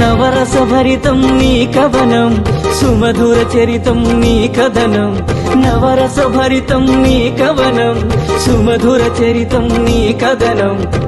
నవరస భరితం నీ కవనం సుమధుర చరితం నీ కథనం. నవరస భరితం నీ కవనం సుమధుర చరితం నీ కథనం.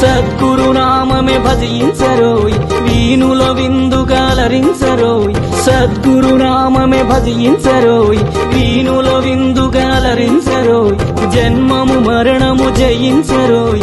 సద్గురు నామమే భజించరోయ్. దీనుల విందుగాలరించరోయ్ సద్గురునామే భజించరోయ్. వీణుల విందుగాలరించరోయ్ జన్మము మరణము జయించరోయ్.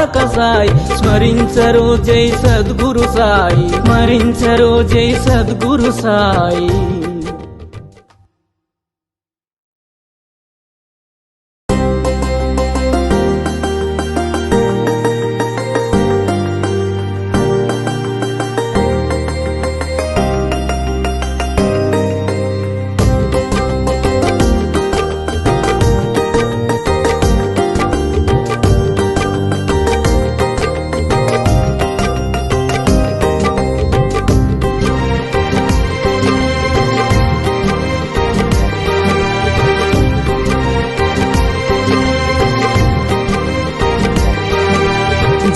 తారక సాయి స్మరించరు జై సద్గురు సాయి. స్మరించరు జై సద్గురు సాయి.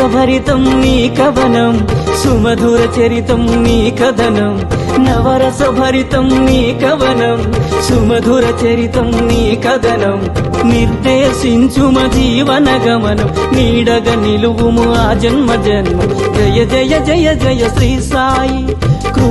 రసభరితం నీ కవనం సుమధుర చరితం నీ కథనం నవరసభరితం నీ కవనం సుమధుర చరితం నీ కథనం. నిర్దేశించుమ జీవన గమనం నీడగ నిలువుము ఆ జన్మ జన్మ. జయ జయ జయ జయ శ్రీ సాయి.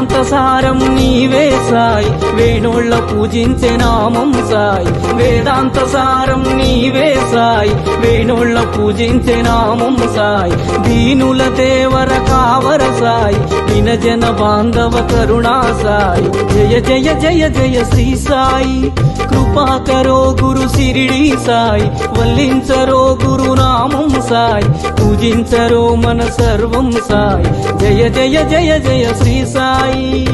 వేదాంత సారం నీవే సాయి. వేణుళ్ళ పూజించే నామం సాయి. వేదాంత సారం నీవే సాయి. వేణుళ్ళ పూజించే నామం సాయి. దీనుల దేవర కావర సాయి. వినజన బాంధవ కరుణా సాయి. జయ జయ జయ జయ శ్రీ సాయి. కృపాకరో గురు సిరిడి సాయి. వల్లించరో గురు నామం సాయి. పూజించరో మన సర్వం సాయి. జయ జయ జయ జయ శ్రీ సాయి.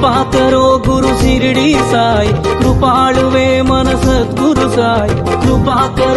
కృపాకరో గురు సిరిడి సాయి కృపాళువే మన సద్గురు సాయి కృపాకరో